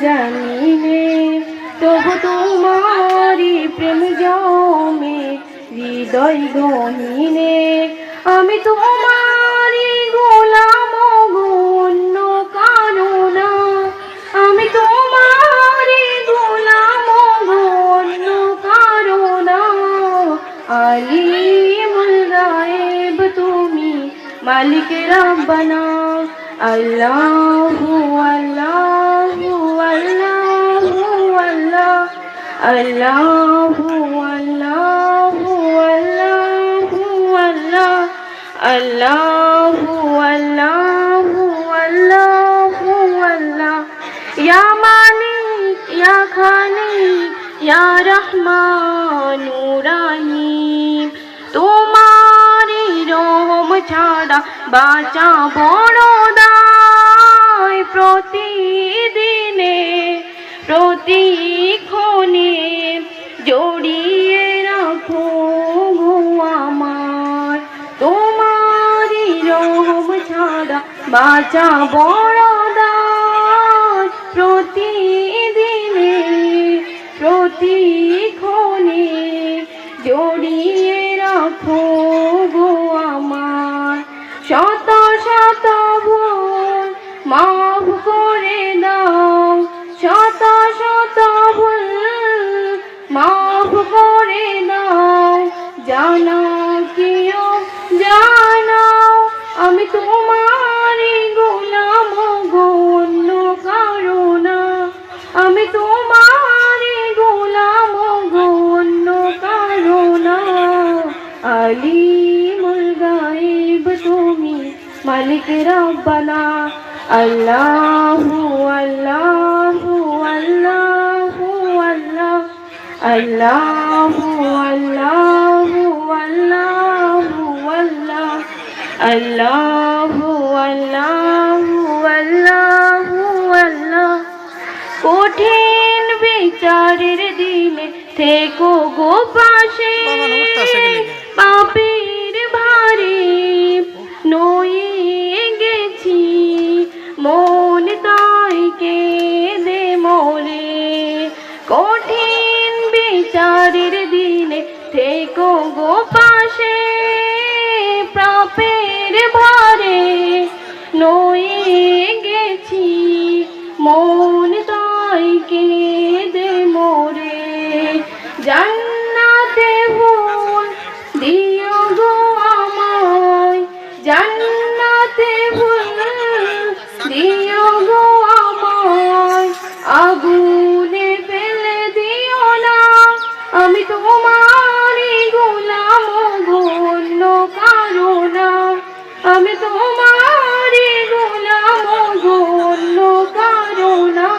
জানি নে তবু তোমারি প্রেম জমে, হৃদয় গহিনে। আমি তোমারি গোলাম গণ্য কারণা। আমি তোমারি গোলাম গণ্য কারণা। আলিমুল গায়েব তুমি মালিক আল্লাহু আল্লাহু আল্লাহু। আল্লাহু আল্লাহু আল্লাহু আল্লাহ আল্লাহু আল্লাহু আল্লাহু আল্লাহ ইয়া মালিক ইয়া খালিক ইয়া রহমানু রাহিম তোমারি ছাড়া বাঁচা বড় দায় প্রতিদিনে প্রতিক্ষণে বাঁচা বড় দায় প্রতিদিনে প্রতিক্ষণে জড়িয়ে রাখো গো আমার। শত শত ভুল মাফ করে দাও। শত শত ভুল মাফ করে দাও। জানা মালিক রব্বানা। আল্লাহু আল্লাহু আল্লাহু আল্লাহ। আল্লাহু আল্লাহু আল্লাহু আল্লাহ। আল্লাহু আল্লাহু আল্লাহু আল্লাহ। কঠিন বিচারের দিনে থেকো গো পাশে। তাই দে মোরে কঠিন বিচারের দিনে থেকো গো পাশে, পাপের ভারে। নয়ে গেছি মন তাই দে মোরে। জান্নাতে ভুল দিও গো আমায়, জান্নাতে ভুল তোমারই গোলাম গণ্য কারণা। আমি তোমারই গোলাম গণ্য কারণা।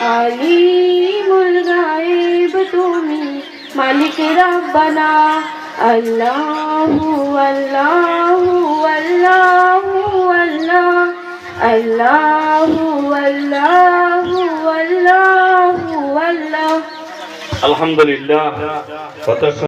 আলিমুল গায়েব তুমি মালিক রব্বানা। আল্লাহু আল্লাহু, আল্লাহ, আল্লাহু। আল্লাহু আল্লাহু আল্লাহ আলহামদুলিল্লাহ